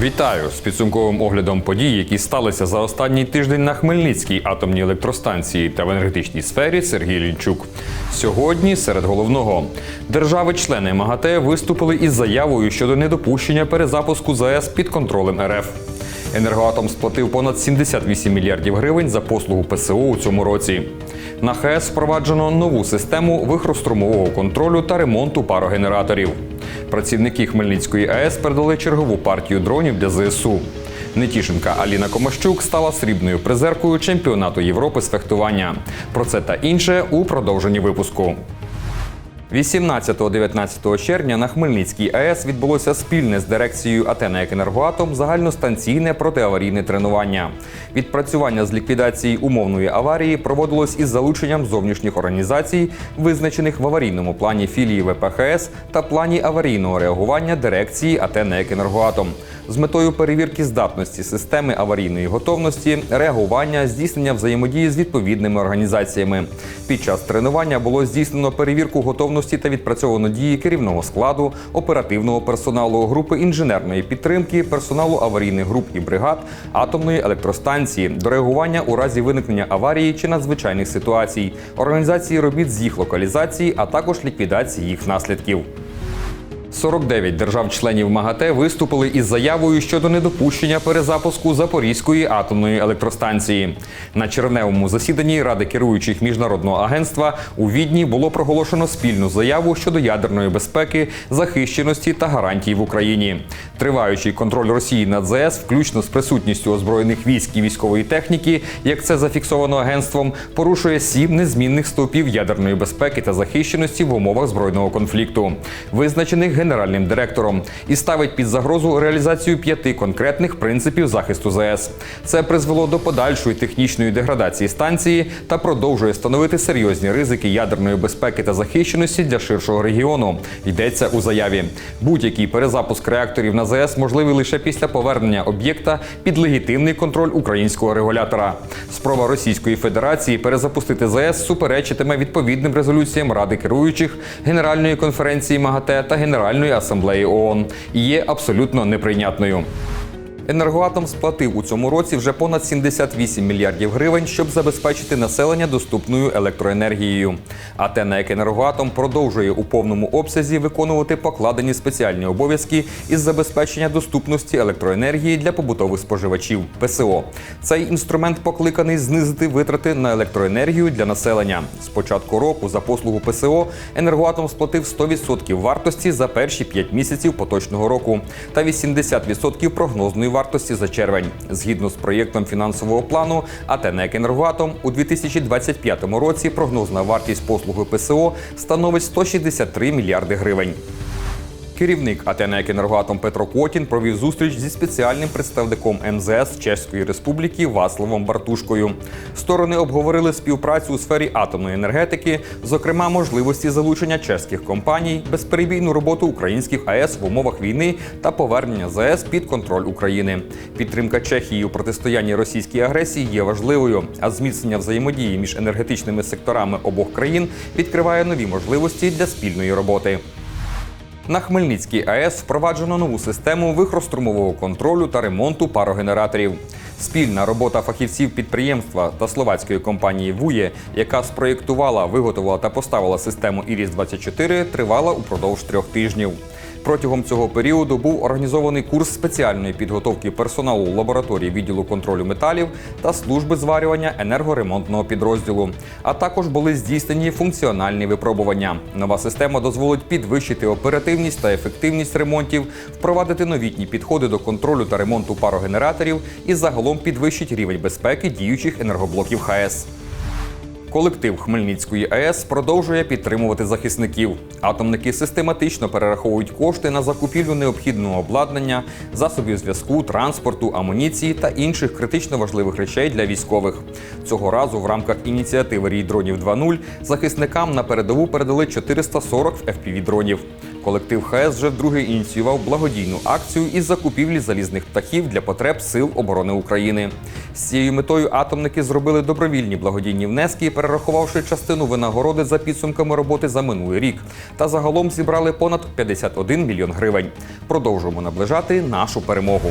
Вітаю з підсумковим оглядом подій, які сталися за останній тиждень на Хмельницькій атомній електростанції та в енергетичній сфері Сергій Лінчук. Сьогодні серед головного держави-члени МАГАТЕ виступили із заявою щодо недопущення перезапуску ЗАЕС під контролем РФ. Енергоатом сплатив понад 78 мільярдів гривень за послугу ПСО у цьому році. На ХЕС впроваджено нову систему вихрострумового контролю та ремонту парогенераторів. Працівники Хмельницької АЕС передали чергову партію дронів для ЗСУ. Нетішинка Аліна Комащук стала срібною призеркою чемпіонату Європи з фехтування. Про це та інше у продовженні випуску. 18-19 червня на Хмельницькій АЕС відбулося спільне з дирекцією Атена «Екенергоатом» загальностанційне протиаварійне тренування. Відпрацювання з ліквідації умовної аварії проводилось із залученням зовнішніх організацій, визначених в аварійному плані філії ВПХС та плані аварійного реагування дирекції Атена «Екенергоатом» з метою перевірки здатності системи аварійної готовності, реагування, здійснення взаємодії з відповідними організаціями. Під час тренування було здійснено перевірку готовності та відпрацьовано дії керівного складу, оперативного персоналу, групи інженерної підтримки, персоналу аварійних груп і бригад, атомної електростанції, до реагування у разі виникнення аварії чи надзвичайних ситуацій, організації робіт з їх локалізації, а також ліквідації їх наслідків. 49 держав-членів МАГАТЕ виступили із заявою щодо недопущення перезапуску Запорізької атомної електростанції. На червневому засіданні Ради керуючих міжнародного агентства у Відні було проголошено спільну заяву щодо ядерної безпеки, захищеності та гарантій в Україні. Триваючий контроль Росії над ЗС, включно з присутністю озброєних військ і військової техніки, як це зафіксовано агентством, порушує сім незмінних стовпів ядерної безпеки та захищеності в умовах збройного конфлікту, визначених генеральним директором, і ставить під загрозу реалізацію п'яти конкретних принципів захисту ЗС. Це призвело до подальшої технічної деградації станції та продовжує становити серйозні ризики ядерної безпеки та захищеності для ширшого регіону. Йдеться у заяві. Будь-який перезапуск реакторів на ЗС можливий лише після повернення об'єкта під легітимний контроль українського регулятора. Спроба Російської Федерації перезапустити ЗС суперечитиме відповідним резолюціям Ради керуючих Генеральної конференції МАГАТЕ та Генеральної асамблеї ООН і є абсолютно неприйнятною. Енергоатом сплатив у цьому році вже понад 78 мільярдів гривень, щоб забезпечити населення доступною електроенергією. Атена «Екенергоатом» продовжує у повному обсязі виконувати покладені спеціальні обов'язки із забезпечення доступності електроенергії для побутових споживачів ПСО. Цей інструмент покликаний знизити витрати на електроенергію для населення. З початку року за послугу ПСО енергоатом сплатив 100% вартості за перші 5 місяців поточного року та 80% прогнозної за червень. Згідно з проєктом фінансового плану Атенек Енергоатом у 2025 році прогнозна вартість послуги ПСО становить 163 мільярди гривень. Керівник АТНЕК «Енергоатом» Петро Котін провів зустріч зі спеціальним представником МЗС Чеської Республіки Васловом Бартушкою. Сторони обговорили співпрацю у сфері атомної енергетики, зокрема можливості залучення чеських компаній, безперебійну роботу українських АЕС в умовах війни та повернення ЗАЕС під контроль України. Підтримка Чехії у протистоянні російській агресії є важливою, а зміцнення взаємодії між енергетичними секторами обох країн відкриває нові можливості для спільної роботи. На Хмельницькій АЕС впроваджено нову систему вихрострумового контролю та ремонту парогенераторів. Спільна робота фахівців підприємства та словацької компанії Вує, яка спроєктувала, виготовила та поставила систему іріс 24 тривала упродовж трьох тижнів. Протягом цього періоду був організований курс спеціальної підготовки персоналу лабораторії відділу контролю металів та служби зварювання енергоремонтного підрозділу. А також були здійснені функціональні випробування. Нова система дозволить підвищити оперативність та ефективність ремонтів, впровадити новітні підходи до контролю та ремонту парогенераторів і загалом підвищить рівень безпеки діючих енергоблоків ХАЕС. Колектив Хмельницької АЕС продовжує підтримувати захисників. Атомники систематично перераховують кошти на закупівлю необхідного обладнання, засобів зв'язку, транспорту, амуніції та інших критично важливих речей для військових. Цього разу в рамках ініціативи «Рій дронів 2.0» захисникам на передову передали 440 FPV-дронів. Колектив ХС вже вдруге ініціював благодійну акцію із закупівлі залізних птахів для потреб Сил оборони України. З цією метою атомники зробили добровільні благодійні внески, перерахувавши частину винагороди за підсумками роботи за минулий рік. Та загалом зібрали понад 51 мільйон гривень. Продовжуємо наближати нашу перемогу.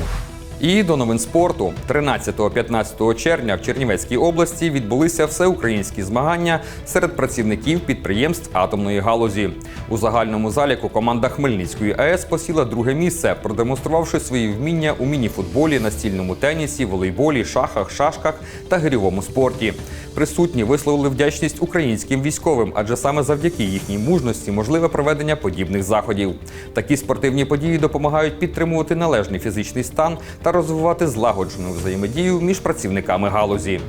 І до новин спорту 13-15 червня в Чернівецькій області відбулися всеукраїнські змагання серед працівників підприємств атомної галузі. У загальному заліку команда Хмельницької АЕС посіла друге місце, продемонструвавши свої вміння у мініфутболі, настільному тенісі, волейболі, шахах, шашках та гирьовому спорті. Присутні висловили вдячність українським військовим, адже саме завдяки їхній мужності можливе проведення подібних заходів. Такі спортивні події допомагають підтримувати належний фізичний стан та розвивати злагоджену взаємодію між працівниками галузі.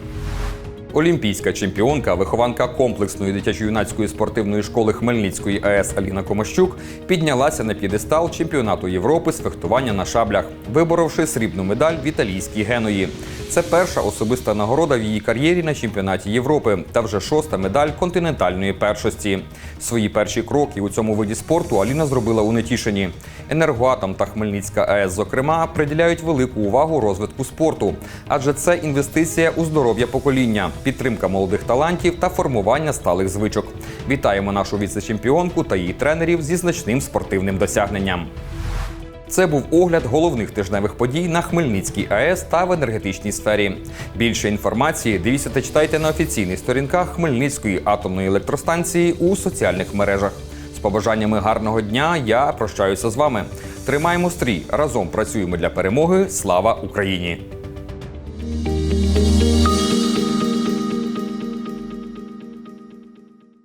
Олімпійська чемпіонка, вихованка комплексної дитячо-юнацької спортивної школи Хмельницької АЕС Аліна Комащук піднялася на п'єдестал чемпіонату Європи з фехтування на шаблях, виборовши срібну медаль в італійській геної. Це перша особиста нагорода в її кар'єрі на чемпіонаті Європи та вже шоста медаль континентальної першості. Свої перші кроки у цьому виді спорту Аліна зробила у Нетішині. Енергоатом та Хмельницька АЕС, зокрема, приділяють велику увагу розвитку спорту, адже це інвестиція у здоров'я покоління, підтримка молодих талантів та формування сталих звичок. Вітаємо нашу віце-чемпіонку та її тренерів зі значним спортивним досягненням. Це був огляд головних тижневих подій на Хмельницькій АЕС та в енергетичній сфері. Більше інформації дивіться та читайте на офіційних сторінках Хмельницької атомної електростанції у соціальних мережах. З побажаннями гарного дня я прощаюся з вами. Тримаємо стрій, разом працюємо для перемоги. Слава Україні!